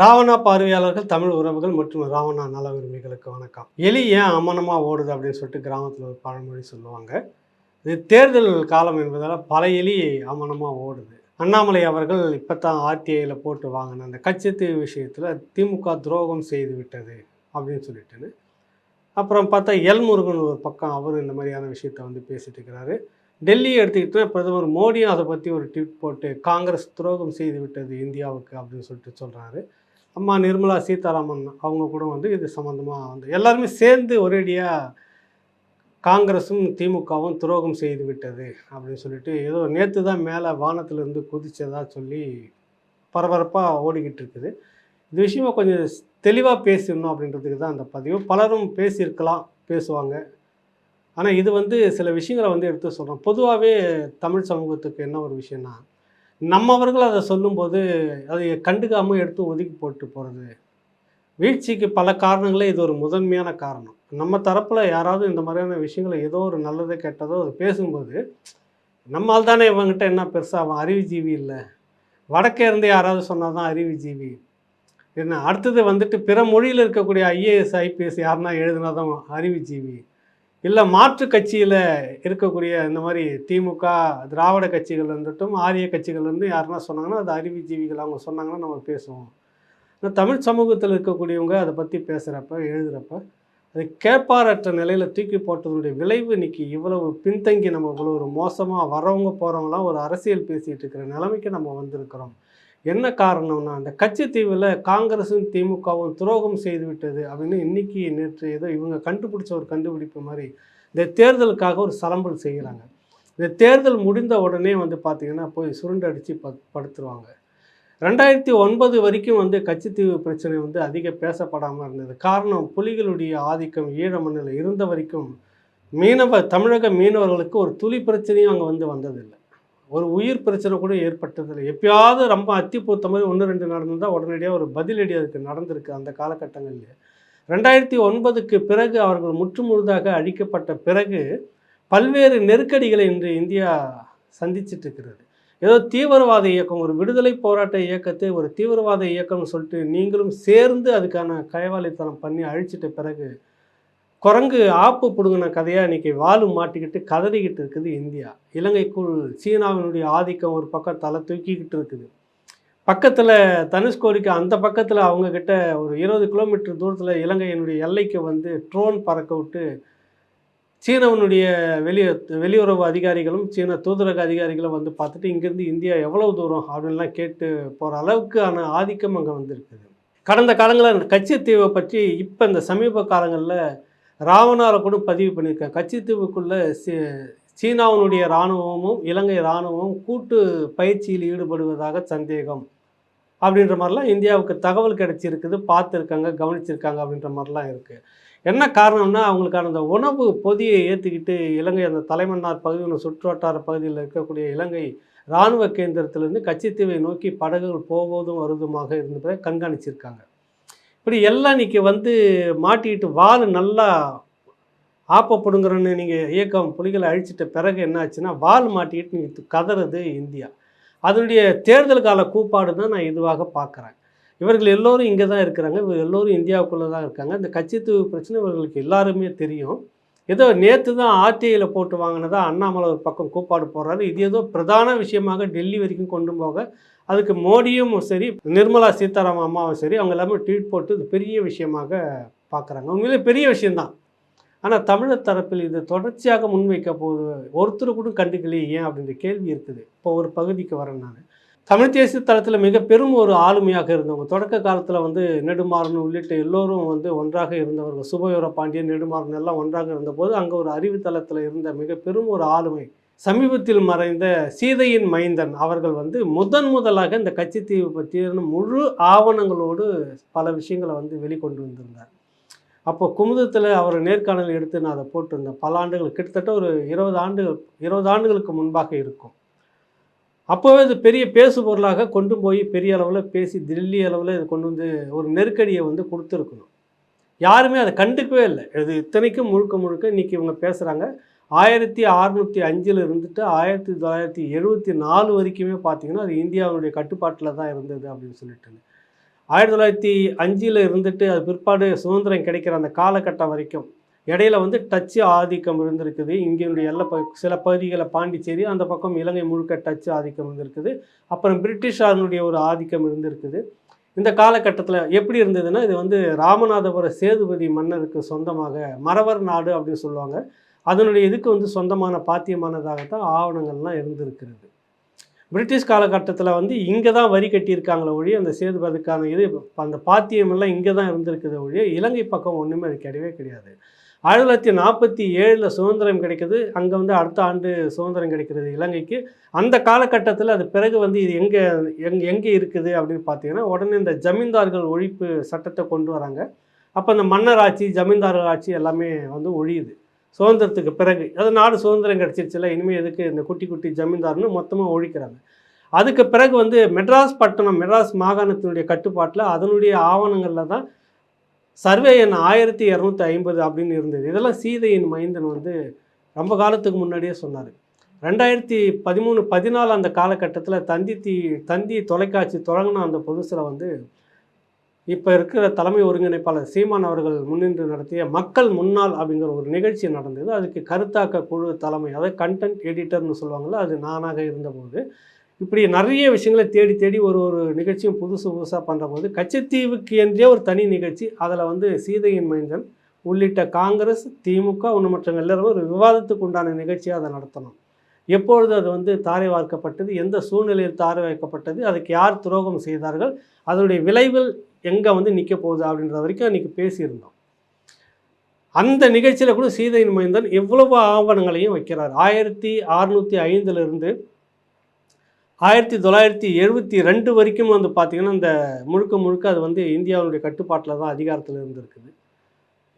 ராவணா பார்வையாளர்கள் தமிழ் உறவுகள் மற்றும் ராவணா நல உரிமைகளுக்கு வணக்கம். எலி ஏன் அமனமாக ஓடுது அப்படின்னு சொல்லிட்டு கிராமத்தில் ஒரு பழமொழி சொல்லுவாங்க. இது தேர்தல் காலம் என்பதால் பல எலி அமனமாக ஓடுது. அண்ணாமலை அவர்கள் இப்போ தான் ஆர்டிஐயில் போட்டு வாங்கின அந்த கச்சத்தீவு விஷயத்தில் திமுக துரோகம் செய்து விட்டது அப்படின்னு சொல்லிட்டுன்னு. அப்புறம் பார்த்தா எல் முருகன் ஒரு பக்கம் அவர் இந்த மாதிரியான விஷயத்த வந்து பேசிட்டு இருக்கிறாரு. டெல்லியை எடுத்துக்கிட்டு பிரதமர் மோடியும் அதை பற்றி ஒரு ட்வீட் போட்டு காங்கிரஸ் துரோகம் செய்து விட்டது இந்தியாவுக்கு அப்படின்னு சொல்லிட்டு சொல்கிறாரு அம்மா நிர்மலா சீதாராமன் அவங்க கூட வந்து இது சம்மந்தமாக வந்து எல்லாருமே சேர்ந்து ஒரேடியாக காங்கிரஸும் திமுகவும் துரோகம் செய்து விட்டது அப்படின்னு சொல்லிட்டு ஏதோ நேற்று தான் மேலே வானத்திலிருந்து குதிச்சதா சொல்லி பரபரப்பாக ஓடிக்கிட்டு இருக்குது. இந்த விஷயமா கொஞ்சம் தெளிவாக பேசிடணும் அப்படின்றதுக்கு தான் அந்த பதிவு. பலரும் பேசியிருக்கலாம் பேசுவாங்க. ஆனால் இது வந்து சில விஷயங்களை வந்து எடுத்து சொல்கிறோம் பொதுவாகவே தமிழ் சமூகத்துக்கு என்ன ஒரு விஷயம்னா நம்மவர்கள் அதை சொல்லும்போது அதை கண்டுக்காமல் எடுத்து ஒதுக்கி போட்டு போகிறது வீழ்ச்சிக்கு பல காரணங்களே இது ஒரு முதன்மையான காரணம். நம்ம தரப்பில் யாராவது இந்த மாதிரியான விஷயங்களை ஏதோ ஒரு நல்லதோ கெட்டதோ அது பேசும்போது நம்மால் தானே இவங்ககிட்ட என்ன பெருசாக அவன் அறிவுஜீவி இல்லை. வடக்கே இருந்து யாராவது சொன்னால் தான் அறிவுஜீவி. என்ன அடுத்தது வந்துட்டு பிற மொழியில் இருக்கக்கூடிய ஐஏஎஸ் ஐபிஎஸ் யாருன்னா எழுதுனா தான் அறிவுஜீவி. இல்லை மாற்று கட்சியில் இருக்கக்கூடிய இந்த மாதிரி திமுக திராவிட கட்சிகள் இருந்துட்டும் ஆரிய கட்சிகள் இருந்து யாருன்னா சொன்னாங்கன்னா அது அறிவுஜீவிகள் அவங்க சொன்னாங்கன்னா நம்ம பேசுவோம். ஆனால் தமிழ் சமூகத்தில் இருக்கக்கூடியவங்க அதை பற்றி பேசுகிறப்ப எழுதுகிறப்ப அது கேட்பாரற்ற நிலையில் தூக்கி போட்டதனுடைய விளைவு இன்னைக்கு இவ்வளவு பின்தங்கி நம்ம இவ்வளோ ஒரு மோசமாக வரவங்க போகிறவங்களாம் ஒரு அரசியல் பேசிகிட்டு இருக்கிற நிலைமைக்கு நம்ம வந்திருக்கிறோம். என்ன காரணம்னா அந்த கச்சத்தீவில் காங்கிரஸும் திமுகவும் துரோகம் செய்து விட்டது அப்படின்னு இன்னைக்கு நேற்று ஏதோ இவங்க கண்டுபிடிச்ச ஒரு கண்டுபிடிப்பு மாதிரி இந்த தேர்தலுக்காக ஒரு சலம்பல் செய்கிறாங்க இந்த தேர்தல் முடிந்த உடனே வந்து பார்த்திங்கன்னா போய் சுருண்டடிச்சு ப படுத்துருவாங்க. ரெண்டாயிரத்தி ஒன்பது வரைக்கும் வந்து கட்சித்தீவு பிரச்சனை வந்து அதிக பேசப்படாமல் இருந்தது. காரணம் புலிகளுடைய ஆதிக்கம் ஈழ மண்ணில் இருந்த வரைக்கும் மீனவ தமிழக மீனவர்களுக்கு ஒரு துளி பிரச்சனையும் அங்கே வந்து வந்ததில்லை. ஒரு உயிர் பிரச்சனை கூட ஏற்பட்டதில்லை. எப்பயாவது ரொம்ப அத்தி பூத்த மாதிரி ஒன்று ரெண்டு நடந்திருந்தால் உடனடியாக ஒரு பதிலடி அதுக்கு நடந்திருக்கு அந்த காலகட்டங்களில். ரெண்டாயிரத்தி ஒன்பதுக்கு பிறகு அவர்கள் முற்றுமுழுதாக அழிக்கப்பட்ட பிறகு பல்வேறு நெருக்கடிகளை இன்று இந்தியா சந்திச்சிட்டு இருக்கிறது ஏதோ தீவிரவாத இயக்கம் ஒரு விடுதலை போராட்ட இயக்கத்தை ஒரு தீவிரவாத இயக்கம்னு சொல்லிட்டு நீங்களும் சேர்ந்து அதுக்கான கயவாளித்தனம் பண்ணி அழிச்சிட்ட பிறகு குரங்கு ஆப்பு பிடுங்கின கதையாக இன்றைக்கி வாலு மாட்டிக்கிட்டு கதறிக்கிட்டு இருக்குது இந்தியா. இலங்கைக்குள் சீனாவினுடைய ஆதிக்கம் ஒரு பக்கம் தலை தூக்கிக்கிட்டு இருக்குது. பக்கத்தில் தனுஷ்கோடிக்கு அந்த பக்கத்தில் அவங்கக்கிட்ட ஒரு இருபது கிலோமீட்டர் தூரத்தில் இலங்கையினுடைய எல்லைக்கு வந்து ட்ரோன் பறக்க விட்டு சீனவனுடைய வெளி வெளியுறவு அதிகாரிகளும் சீன தூதரக அதிகாரிகளும் வந்து பார்த்துட்டு இங்கேருந்து இந்தியா எவ்வளவு தூரம் அப்படின்லாம் கேட்டு போகிற அளவுக்கு ஆன ஆதிக்கம் அங்கே வந்திருக்குது. கடந்த காலங்களில் கட்சித்தீவை பற்றி இப்போ இந்த சமீப காலங்களில் ராவணாவில் கூட பதிவு பண்ணியிருக்கேன். கச்சித்தீவுக்குள்ளே சீ சீனாவினுடைய இராணுவமும் இலங்கை இராணுவமும் கூட்டு பயிற்சியில் ஈடுபடுவதாக சந்தேகம். அப்படின்ற மாதிரிலாம் இந்தியாவுக்கு தகவல் கிடைச்சிருக்குது பார்த்துருக்காங்க கவனிச்சிருக்காங்க அப்படின்ற மாதிரிலாம் இருக்குது என்ன காரணம்னா அவங்களுக்கான அந்த உணவு பொதியை ஏற்றிக்கிட்டு இலங்கை அந்த தலைமன்னார் பகுதியில் சுற்றுவட்டார பகுதியில் இருக்கக்கூடிய இலங்கை இராணுவ கேந்திரத்திலேருந்து கட்சித்தீவை நோக்கி படகுகள் போவதும் வருவதுமாக இருந்ததை கண்காணிச்சிருக்காங்க. இப்படி எல்லாம் இன்னைக்கு வந்து மாட்டிக்கிட்டு வால் நல்லா ஆப்பப்படுங்கிறன்னு நீங்கள் இயக்கம் புலிகளை அழிச்சிட்ட பிறகு என்ன ஆச்சுன்னா வால் மாட்டிக்கிட்டு நீங்கள் கதறது இந்தியா. அதனுடைய தேர்தல் கால கூப்பாடு தான் நான் இதுவாக பார்க்குறேன் இவர்கள் எல்லோரும் இங்கே தான் இருக்கிறாங்க. இவங்க எல்லோரும் இந்தியாவுக்குள்ளே தான் இருக்காங்க. இந்த கட்சித்துவ பிரச்சனை இவர்களுக்கு எல்லாருமே தெரியும். ஏதோ நேற்று தான் ஆர்டிஐயில் போட்டு வாங்கினதா அண்ணாமலை ஒரு பக்கம் கூப்பாடு போடுறாரு. இது ஏதோ பிரதான விஷயமாக டெல்லி வரைக்கும் கொண்டு போக. அதுக்கு மோடியும் சரி நிர்மலா சீதாராமன் அம்மாவும் சரி அவங்க எல்லாமே ட்வீட் போட்டு இது பெரிய விஷயமாக பார்க்குறாங்க உண்மையிலே பெரிய விஷயந்தான் ஆனால் தமிழர் தரப்பில் இது தொடர்ச்சியாக முன்வைக்க போகுது ஒருத்தர் கூட கண்டுக்கலையே ஏன் அப்படின்ற கேள்வி இருக்குது. இப்போ ஒரு பகுதிக்கு வரேன் நான். தமிழ் தேசிய தளத்தில் மிக பெரும் ஒரு ஆளுமையாக இருந்தவங்க. தொடக்க காலத்தில் வந்து நெடுமாறன் உள்ளிட்ட எல்லோரும் வந்து ஒன்றாக இருந்தவர்கள். சுபயோர பாண்டியன் நெடுமாறன் எல்லாம் ஒன்றாக இருந்தபோது அங்கே ஒரு அறிவு தளத்தில் இருந்த மிக பெரும் ஒரு ஆளுமை. சமீபத்தில் மறைந்த சீதையின் மைந்தன் அவர்கள் வந்து முதன் முதலாக இந்த கச்சித்தீவு பற்றின முழு ஆவணங்களோடு பல விஷயங்களை வந்து வெளிக்கொண்டு வந்திருந்தார் அப்போ குமுதத்தில் அவர் நேர்காணல் எடுத்து நான் அதை போட்டிருந்தேன். பல ஆண்டுகள் கிட்டத்தட்ட ஒரு இருபது ஆண்டுகள் இருபது ஆண்டுகளுக்கு முன்பாக இருக்கும். அப்போவே இது பெரிய பேசு பொருளாக கொண்டு போய் பெரிய அளவில் பேசி தில்லி அளவில் இது கொண்டு வந்து ஒரு நெருக்கடியை வந்து கொடுத்துருக்கணும். யாருமே அதை கண்டுக்கவே இல்லை. இது இத்தனைக்கும் முழுக்க முழுக்க இன்றைக்கி இவங்க பேசுகிறாங்க ஆயிரத்தி அறுநூற்றி அஞ்சில் இருந்துட்டு ஆயிரத்தி தொள்ளாயிரத்தி எழுபத்தி நாலு வரைக்குமே பார்த்தீங்கன்னா அது இந்தியாவுடைய கட்டுப்பாட்டில் தான் இருந்தது அப்படின்னு சொல்லிட்டு. ஆயிரத்தி தொள்ளாயிரத்தி அஞ்சில் இருந்துட்டு அது பிற்பாடு சுதந்திரம் கிடைக்கிற அந்த காலகட்டம் வரைக்கும் இடையில வந்து டச்சு ஆதிக்கம் இருந்திருக்குது. இங்கேனுடைய எல்லா ப சில பகுதிகளை பாண்டிச்சேரி அந்த பக்கம் இலங்கை முழுக்க டச்சு ஆதிக்கம் இருந்திருக்குது. அப்புறம் பிரிட்டிஷாரனுடைய ஒரு ஆதிக்கம் இருந்திருக்குது. இந்த காலகட்டத்தில் எப்படி இருந்ததுன்னா இது வந்து ராமநாதபுர சேதுபதி மன்னருக்கு சொந்தமாக மறவர் நாடு அப்படின்னு சொல்லுவாங்க. அதனுடைய இதுக்கு வந்து சொந்தமான பாத்தியமானதாகத்தான் ஆவணங்கள்லாம் இருந்திருக்கிறது. பிரிட்டிஷ் காலகட்டத்தில் வந்து இங்கே தான் வரி கட்டியிருக்காங்களே ஒழிய அந்த சேதுபதிக்கான இது அந்த பாத்தியமெல்லாம் இங்கே தான் இருந்திருக்குது ஒழிய இலங்கை பக்கம் ஒன்றுமே அது கிடையவே கிடையாது. ஆயிரத்தி தொள்ளாயிரத்தி நாற்பத்தி ஏழில் சுதந்திரம் கிடைக்குது. அங்கே வந்து அடுத்த ஆண்டு சுதந்திரம் கிடைக்கிறது இலங்கைக்கு. அந்த காலகட்டத்தில் அது பிறகு வந்து இது எங்கே எங் எங்கே இருக்குது அப்படின்னு பார்த்தீங்கன்னா உடனே இந்த ஜமீன்தார்கள் ஒழிப்பு சட்டத்தை கொண்டு வராங்க. அப்போ அந்த மன்னர் ஆட்சி ஜமீன்தார்கள் ஆட்சி எல்லாமே வந்து ஒழியுது. சுதந்திரத்துக்கு பிறகு. அது நாடு சுதந்திரம் கிடச்சிருச்சுல இனிமேல் எதுக்கு இந்த குட்டி குட்டி ஜமீன்தார்னு மொத்தமாக ஒழிக்கிறாங்க. அதுக்கு பிறகு வந்து மெட்ராஸ் பட்டணம் மெட்ராஸ் மாகாணத்தினுடைய கட்டுப்பாட்டில் அதனுடைய ஆவணங்களில் தான் சர்வே எண் ஆயிரத்தி இரநூத்தி ஐம்பது அப்படின்னு இருந்தது. இதெல்லாம் சீதையின் மைந்தன் வந்து ரொம்ப காலத்துக்கு முன்னாடியே சொன்னார். ரெண்டாயிரத்தி பதிமூணு பதினாலு அந்த காலகட்டத்தில் தந்தி தீ தந்தி தொலைக்காட்சி தொடங்கின அந்த புதுசில் வந்து இப்போ இருக்கிற தலைமை ஒருங்கிணைப்பாளர் சீமான் அவர்கள் முன்னின்று நடத்திய மக்கள் முன்னாள் அப்படிங்கிற ஒரு நிகழ்ச்சி நடந்தது. அதுக்கு கருத்தாக்க குழு தலைமை அதாவது கண்டென்ட் எடிட்டர்னு சொல்லுவாங்கள்ல அது நானாக இருந்தபோது இப்படி நிறைய விஷயங்களை தேடி தேடி ஒரு ஒரு நிகழ்ச்சியும் புதுசு புதுசாக பண்ணுறபோது கச்சத்தீவுக்கு என்றே ஒரு தனி நிகழ்ச்சி. அதில் வந்து சீதையின் மைந்தன் உள்ளிட்ட காங்கிரஸ் திமுக ஒன்று மற்ற எல்லாரும் ஒரு விவாதத்துக்கு உண்டான நிகழ்ச்சியாக அதை நடத்தணும். எப்பொழுது அது வந்து தாரை வார்க்கப்பட்டது எந்த சூழ்நிலையில் தாரை வைக்கப்பட்டது அதுக்கு யார் துரோகம் செய்தார்கள் அதனுடைய விளைவில் எங்கே வந்து நிற்க போகுது அப்படின்ற வரைக்கும் அன்றைக்கி பேசியிருந்தோம். அந்த நிகழ்ச்சியில் கூட சீதையின் மைந்தன் எவ்வளவு ஆவணங்களையும் வைக்கிறார். ஆயிரத்தி அறுநூற்றி ஐந்துலேருந்து ஆயிரத்தி தொள்ளாயிரத்தி எழுபத்தி ரெண்டு வரைக்கும் வந்து பார்த்திங்கன்னா இந்த முழுக்க முழுக்க அது வந்து இந்தியாவுடைய கட்டுப்பாட்டில் தான் அதிகாரத்தில் இருந்திருக்குது.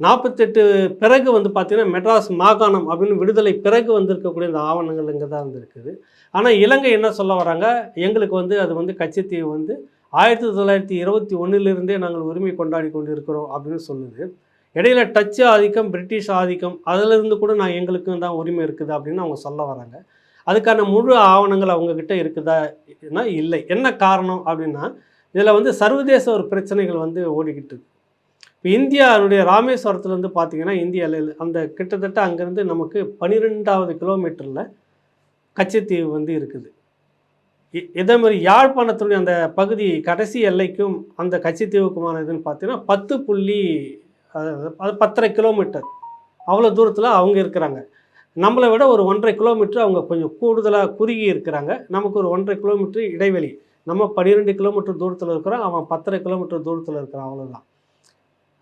நாற்பத்தெட்டு பிறகு வந்து பார்த்திங்கன்னா மெட்ராஸ் மாகாணம் அப்படின்னு விடுதலை பிறகு வந்திருக்கக்கூடிய இந்த ஆவணங்கள் இங்கே தான் இருந்திருக்குது. ஆனால் இலங்கை என்ன சொல்ல வராங்க? எங்களுக்கு வந்து அது வந்து கச்சத்தீவு வந்து ஆயிரத்தி தொள்ளாயிரத்தி இருபத்தி ஒன்றிலிருந்தே நாங்கள் உரிமை கொண்டாடி கொண்டு இருக்கிறோம் அப்படின்னு சொல்லுது. இடையில டச்சு ஆதிக்கம் பிரிட்டிஷ் ஆதிக்கம் அதிலிருந்து கூட நான் எங்களுக்கும் தான் உரிமை இருக்குது அப்படின்னு அவங்க சொல்ல வராங்க. அதுக்கான முழு ஆவணங்கள் அவங்கக்கிட்ட இருக்குதான்னா இல்லை. என்ன காரணம் அப்படின்னா இதில் வந்து சர்வதேச ஒரு பிரச்சனைகள் வந்து ஓடிக்கிட்டு இருக்கு. இப்போ இந்தியாவுடைய ராமேஸ்வரத்துலேருந்து பார்த்தீங்கன்னா இந்திய எல்லையில் அந்த கிட்டத்தட்ட அங்கேருந்து நமக்கு பன்னிரெண்டாவது கிலோமீட்டரில் கச்சத்தீவு வந்து இருக்குது. இதே மாதிரி யாழ்ப்பாணத்துடைய அந்த பகுதி கடைசி எல்லைக்கும் அந்த கச்சத்தீவுக்குமான இதுன்னு பார்த்தீங்கன்னா பத்து புள்ளி அது பத்தரை கிலோமீட்டர். அவ்வளோ தூரத்தில் அவங்க இருக்கிறாங்க. நம்மளை விட ஒரு ஒன்றரை கிலோமீட்டர் அவங்க கொஞ்சம் கூடுதலாக குறுகி இருக்கிறாங்க. நமக்கு ஒரு ஒன்றரை கிலோமீட்டர் இடைவெளி. நம்ம பன்னிரெண்டு கிலோமீட்டர் தூரத்தில் இருக்கிறோம் அவன் பத்தரை கிலோமீட்டர் தூரத்தில் இருக்கிறான் அவ்வளோதான்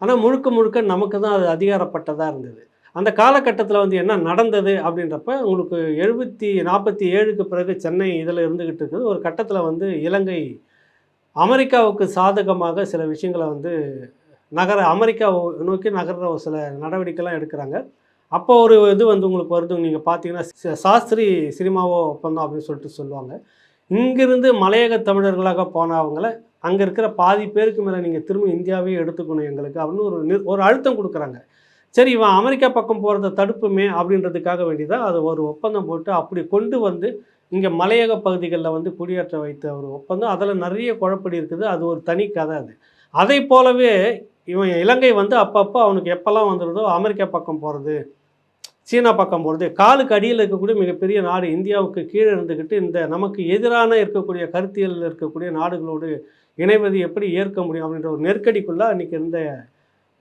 ஆனால் முழுக்க முழுக்க நமக்கு தான் அது அதிகாரப்பட்டதாக இருந்தது. அந்த காலகட்டத்தில் வந்து என்ன நடந்தது அப்படின்றப்ப உங்களுக்கு எழுபத்தி நாற்பத்தி ஏழுக்கு பிறகு சென்னை இதில் இருந்துக்கிட்டு இருக்குது. ஒரு கட்டத்தில் வந்து இலங்கை அமெரிக்காவுக்கு சாதகமாக சில விஷயங்களை வந்து நகர அமெரிக்கா நோக்கி நகர்ற ஒரு சில நடவடிக்கைலாம் எடுக்கிறாங்க. அப்போ ஒரு இது வந்து உங்களுக்கு வருது நீங்கள் பார்த்தீங்கன்னா சாஸ்திரி சினிமாவோ ஒப்பந்தம் அப்படின்னு சொல்லிட்டு சொல்லுவாங்க. இங்கிருந்து மலையக தமிழர்களாக போனவங்கள அங்கே இருக்கிற பாதி பேருக்கு மேலே நீங்கள் திரும்ப இந்தியாவே எடுத்துக்கணும் எங்களுக்கு அப்படின்னு ஒரு நிர்- ஒரு அழுத்தம் கொடுக்குறாங்க. சரி இவன் அமெரிக்கா பக்கம் போகிறத தடுப்புமே அப்படின்றதுக்காக வேண்டிதான் அது ஒரு ஒப்பந்தம் போட்டு அப்படி கொண்டு வந்து இங்கே மலையக பகுதிகளில் வந்து குடியேற்ற வைத்த ஒரு ஒப்பந்தம். அதில் நிறைய குழப்படி இருக்குது. அது ஒரு தனி கதை அது. அதை போலவே இவன் இலங்கை வந்து அப்பப்போ அவனுக்கு எப்போல்லாம் வந்துடுதோ அமெரிக்கா பக்கம் போகிறது சீனா பக்கம் போகிறது காலுக்கு அடியில் இருக்கக்கூடிய மிகப்பெரிய நாடு இந்தியாவுக்கு கீழே இருந்துக்கிட்டு இந்த நமக்கு எதிரான இருக்கக்கூடிய கருத்தியலில் இருக்கக்கூடிய நாடுகளோடு இணைவது எப்படி ஏற்க முடியும் அப்படின்ற ஒரு நெருக்கடிக்குள்ளே அன்றைக்கி இருந்த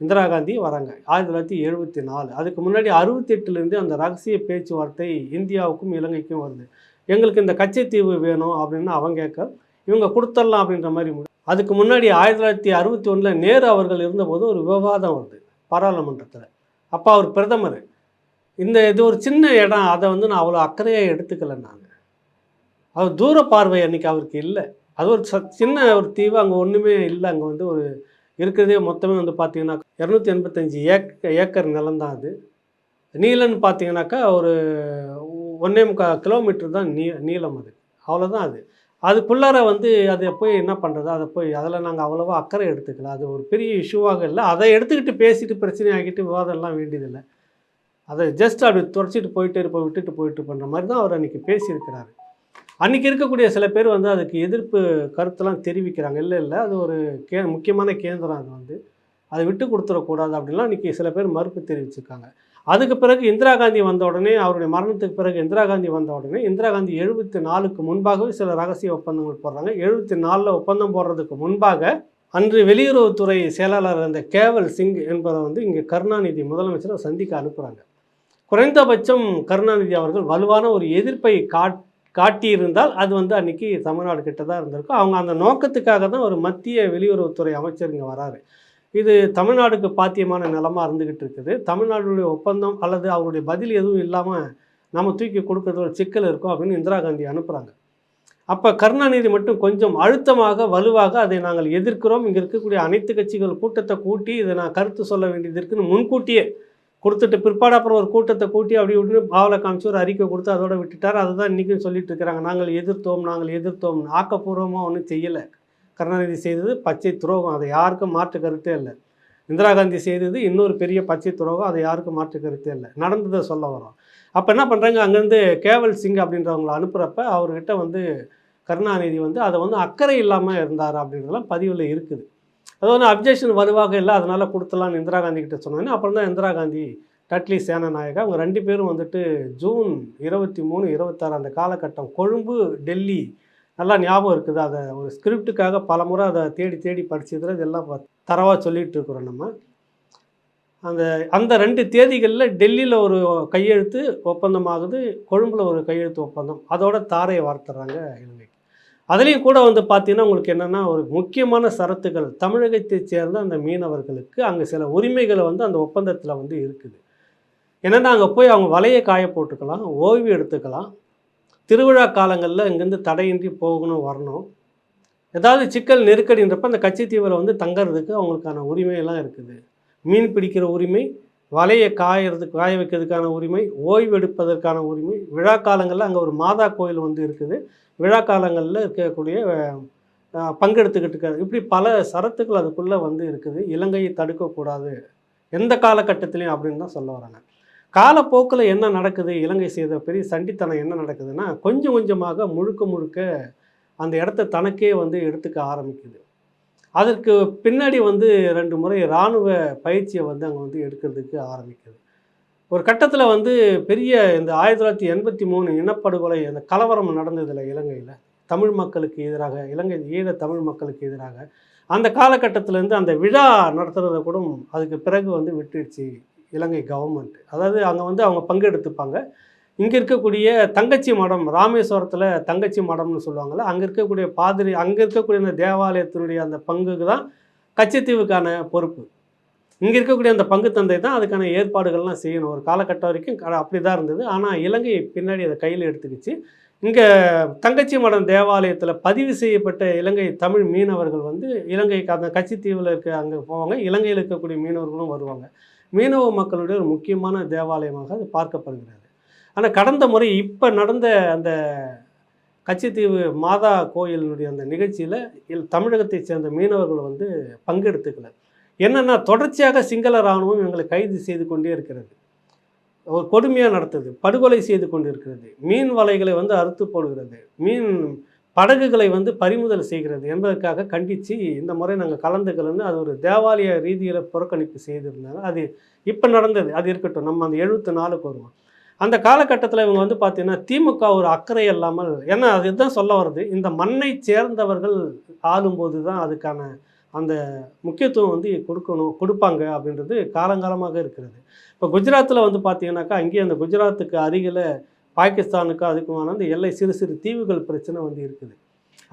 இந்திரா காந்தி வராங்க. ஆயிரத்தி தொள்ளாயிரத்தி எழுபத்தி நாலு. அதுக்கு முன்னாடி அறுபத்தி எட்டுலேருந்து அந்த ரகசிய பேச்சுவார்த்தை இந்தியாவுக்கும் இலங்கைக்கும் வருது. எங்களுக்கு இந்த கச்சைத்தீவு வேணும் அப்படின்னு அவங்க கேட்க இவங்க கொடுத்துடலாம் அப்படின்ற மாதிரி அதுக்கு முன்னாடி ஆயிரத்தி தொள்ளாயிரத்தி அறுபத்தி ஒன்றில் நேரு அவர்கள் இருந்தபோது ஒரு விவாதம் வருது பாராளுமன்றத்தில். அப்போ அவர் பிரதமர் இந்த இது ஒரு சின்ன இடம் அதை வந்து நான் அவ்வளோ அக்கறையாக எடுத்துக்கல நான். அவர் தூர பார்வை அன்னைக்கு அவருக்கு இல்லை. அது ஒரு ச சின்ன ஒரு தீவு அங்கே ஒன்றுமே இல்லை. அங்கே வந்து ஒரு இருக்கிறதே மொத்தமே வந்து பார்த்தீங்கன்னா இரநூத்தி எண்பத்தஞ்சு ஏக் ஏக்கர் நிலம் தான் அது. நீளம்னு பார்த்தீங்கன்னாக்கா ஒரு ஒன்றே முக்கால் கிலோமீட்டர் தான் நீ நீளம் அது. அவ்வளோதான் அது. அதுக்குள்ளார வந்து அதை போய் என்ன பண்ணுறது அதை போய் அதில் நாங்கள் அவ்வளோவா அக்கறை எடுத்துக்கல. அது ஒரு பெரிய இஷ்யூவாக இல்லை. அதை எடுத்துக்கிட்டு பேசிட்டு பிரச்சனை ஆகிட்டு விவாதம்லாம் வேண்டியதில்லை. அதை ஜஸ்ட் அப்படி துடைச்சிட்டு போயிட்டு இருப்போம் விட்டுட்டு போயிட்டு பண்ணுற மாதிரி தான் அவர் அன்றைக்கி பேசியிருக்கிறார். அன்றைக்கி இருக்கக்கூடிய சில பேர் வந்து அதுக்கு எதிர்ப்பு கருத்தெல்லாம் தெரிவிக்கிறாங்க. இல்லை இல்லை அது ஒரு கே முக்கியமான கேந்திரம் அது வந்து. அதை விட்டு கொடுத்துடக்கூடாது அப்படின்லாம் இன்றைக்கி சில பேர் மறுப்பு தெரிவிச்சிருக்காங்க. அதுக்கு பிறகு இந்திரா காந்தி வந்த உடனே அவருடைய மரணத்துக்கு பிறகு இந்திரா காந்தி வந்த உடனே இந்திரா காந்தி எழுபத்தி நாலுக்கு முன்பாகவே சில ரகசிய ஒப்பந்தங்கள் போடுறாங்க. எழுபத்தி நாலில் ஒப்பந்தம் போடுறதுக்கு முன்பாக அன்று வெளியுறவுத்துறை செயலாளர் அந்த கேவல் சிங் என்பதை வந்து இங்கே கருணாநிதி முதலமைச்சரை சந்திக்க அனுப்புகிறாங்க குறைந்தபட்சம் கருணாநிதி அவர்கள் வலுவான ஒரு எதிர்ப்பை காட் காட்டியிருந்தால் அது வந்து அன்றைக்கி தமிழ்நாடு கிட்ட தான் இருந்திருக்கும். அவங்க அந்த நோக்கத்துக்காக தான் ஒரு மத்திய வெளியுறவுத்துறை அமைச்சர் இங்கே வராரு. இது தமிழ்நாடுக்கு பாத்தியமான நிலமாக இருந்துக்கிட்டு இருக்குது. தமிழ்நாடுடைய ஒப்பந்தம் அல்லது அவருடைய பதில் எதுவும் இல்லாமல் நம்ம தூக்கி கொடுக்கறது ஒரு சிக்கல் இருக்கும் அப்படின்னு இந்திரா காந்தி அனுப்புகிறாங்க அப்போ கருணாநிதி மட்டும் கொஞ்சம் அழுத்தமாக வலுவாக அதை நாங்கள் எதிர்க்கிறோம். இங்கே இருக்கக்கூடிய அனைத்து கட்சிகள் கூட்டத்தை கூட்டி இதை நான் கருத்து சொல்ல வேண்டியது இருக்குன்னு முன்கூட்டியே கொடுத்துட்டு பிற்பாடு அப்புறம் ஒரு கூட்டத்தை கூட்டி அப்படி இப்படின்னு பாவலை காமிச்சு ஒரு அறிக்கை கொடுத்து அதோட விட்டுட்டார். அதுதான் இன்றைக்கும் சொல்லிட்டு இருக்கிறாங்க நாங்கள் எதிர்த்தோம் நாங்கள் எதிர்த்தோம் ஆக்கப்பூர்வமாக ஒன்றும் செய்யலை. கருணாநிதி செய்தது பச்சை துரோகம். அதை யாருக்கும் மாற்று கருத்தே இல்லை. இந்திரா காந்தி செய்தது இன்னொரு பெரிய பச்சை துரோகம். அதை யாருக்கும் மாற்று கருத்தே இல்லை. நடந்ததை சொல்ல வரோம். அப்போ என்ன பண்ணுறாங்க அங்கேருந்து கேவல் சிங் அப்படின்றவங்களை அனுப்புகிறப்ப அவர்கிட்ட வந்து கருணாநிதி வந்து அதை வந்து அக்கறை இல்லாமல் இருந்தார் அப்படின்றதெல்லாம் பதிவில் இருக்குது. அது வந்து அப்ஜெக்ஷன் வலுவாக இல்லை அதனால் கொடுத்துலான்னு இந்திரா காந்தி கிட்ட சொன்னோன்னே அப்புறம் தான் இந்திரா காந்தி டட்லி சேனநாயகா அவங்க ரெண்டு பேரும் வந்துட்டு ஜூன் இருபத்தி மூணு இருபத்தாறு அந்த காலகட்டம் கொழும்பு டெல்லி நல்லா ஞாபகம் இருக்குது. அதை ஒரு ஸ்கிரிப்டுக்காக பல முறை அதை தேடி தேடி படிச்சதில் இதெல்லாம் தரவாக சொல்லிகிட்டு இருக்கிறோம் நம்ம. அந்த அந்த ரெண்டு தேதிகளில் டெல்லியில் ஒரு கையெழுத்து ஒப்பந்தமாகுது கொழும்பில் ஒரு கையெழுத்து ஒப்பந்தம். அதோட தாரையை வார்த்துறாங்க இலங்கைக்கு அதுலேயும் கூட வந்து பார்த்தீங்கன்னா உங்களுக்கு என்னென்னா ஒரு முக்கியமான சரத்துகள். தமிழகத்தைச் சேர்ந்த அந்த மீனவர்களுக்கு அங்கே சில உரிமைகளை வந்து அந்த ஒப்பந்தத்தில் வந்து இருக்குது. என்னென்னா அங்கே போய் அவங்க வலையை காய போட்டுக்கலாம் ஓய்வு எடுத்துக்கலாம். திருவிழா காலங்களில் இங்கேருந்து தடையின்றி போகணும் வரணும். ஏதாவது சிக்கல் நெருக்கடின்றப்ப அந்த கட்சித்தீவில் வந்து தங்கிறதுக்கு அவங்களுக்கான உரிமையெல்லாம் இருக்குது. மீன் பிடிக்கிற உரிமை வலையை காயறதுக்கு காய வைக்கிறதுக்கான உரிமை ஓய்வு எடுப்பதற்கான உரிமை. விழா காலங்களில் அங்கே ஒரு மாதா கோயில் வந்து இருக்குது. விழா காலங்களில் இருக்கக்கூடிய பங்கெடுத்துக்கிட்டு இருக்காது இப்படி பல சரத்துக்கள் அதுக்குள்ளே வந்து இருக்குது. இலங்கையை தடுக்கக்கூடாது. எந்த காலகட்டத்திலையும் அப்படின்னு தான் சொல்ல வராங்க. காலப்போக்கில் என்ன நடக்குது? இலங்கை செய்த பெரிய சண்டித்தனம் என்ன நடக்குதுன்னா கொஞ்சம் கொஞ்சமாக முழுக்க முழுக்க அந்த இடத்த தனக்கே வந்து எடுத்துக்க ஆரம்பிக்குது. அதற்கு பின்னாடி வந்து ரெண்டு முறை இராணுவ பயிற்சியை வந்து அங்கே வந்து எடுக்கிறதுக்கு ஆரம்பிக்குது. ஒரு கட்டத்தில் வந்து பெரிய இந்த ஆயிரத்தி தொள்ளாயிரத்தி எண்பத்தி மூணு இனப்படுகொலை அந்த கலவரம் நடந்ததில்ல இலங்கையில். தமிழ் மக்களுக்கு எதிராக இலங்கை ஈழ தமிழ் மக்களுக்கு எதிராக அந்த காலகட்டத்திலேருந்து அந்த விழா நடத்துகிறத கூட அதுக்கு பிறகு வந்து விட்டுடுச்சு இலங்கை கவர்மெண்ட் அதாவது அங்கே வந்து அவங்க பங்கெடுத்துப்பாங்க. இங்கே இருக்கக்கூடிய தங்கச்சி மடம் ராமேஸ்வரத்தில் தங்கச்சி மடம்னு சொல்லுவாங்கள்ல அங்கே இருக்கக்கூடிய பாதிரி அங்கே இருக்கக்கூடிய அந்த தேவாலயத்தினுடைய அந்த பங்குக்கு தான் கச்சத்தீவுக்கான பொறுப்பு. இங்கே இருக்கக்கூடிய அந்த பங்கு தந்தை தான் அதுக்கான ஏற்பாடுகள்லாம் செய்யணும். ஒரு காலகட்டம் வரைக்கும் அப்படி தான் இருந்தது. ஆனால் இலங்கை பின்னாடி அதை கையில் எடுத்துக்கிச்சு. இங்கே தங்கச்சி மடம் தேவாலயத்தில் பதிவு செய்யப்பட்ட இலங்கை தமிழ் மீனவர்கள் வந்து இலங்கைக்கு அந்த கச்சித்தீவில் இருக்க அங்கே போவாங்க. இலங்கையில் இருக்கக்கூடிய மீனவர்களும் வருவாங்க. மீனவ மக்களுடைய ஒரு முக்கியமான தேவாலயமாக அது பார்க்கப்படுகிறது. ஆனால் கடந்த முறை இப்போ நடந்த அந்த கச்சித்தீவு மாதா கோயிலினுடைய அந்த நிகழ்ச்சியில் தமிழகத்தை தமிழகத்தைச் சேர்ந்த மீனவர்கள் வந்து பங்கெடுத்துக்கல. என்னென்னா தொடர்ச்சியாக சிங்கள இராணுவம் எங்களை கைது செய்து கொண்டே இருக்கிறது. ஒரு கொடுமையாக நடத்துது படுகொலை செய்து கொண்டிருக்கிறது. மீன் வலைகளை வந்து அறுத்து போடுகிறது. மீன் படகுகளை வந்து பறிமுதல் செய்கிறது என்பதற்காக கண்டித்து இந்த முறை நாங்கள் கலந்துக்கலன்னு அது ஒரு தேவாலய ரீதியில் புறக்கணிப்பு செய்திருந்தாங்க. அது இப்போ நடந்தது. அது இருக்கட்டும். நம்ம அந்த எழுபத்தி நாலுக்கு வருவோம். அந்த காலகட்டத்தில் இவங்க வந்து பார்த்தீங்கன்னா திமுக ஒரு அக்கறை இல்லாமல் ஏன்னா அதுதான் சொல்ல வருது இந்த மண்ணை சேர்ந்தவர்கள் ஆளும்போது தான் அதுக்கான அந்த முக்கியத்துவம் வந்து கொடுக்கணும் கொடுப்பாங்க அப்படின்றது காலங்காலமாக இருக்கிறது. இப்போ குஜராத்தில் வந்து பார்த்தீங்கன்னாக்கா அங்கேயே அந்த குஜராத்துக்கு அருகில் பாகிஸ்தானுக்கு அதுக்குமான அந்த எல்லை சிறு சிறு தீவுகள் பிரச்சனை வந்து இருக்குது.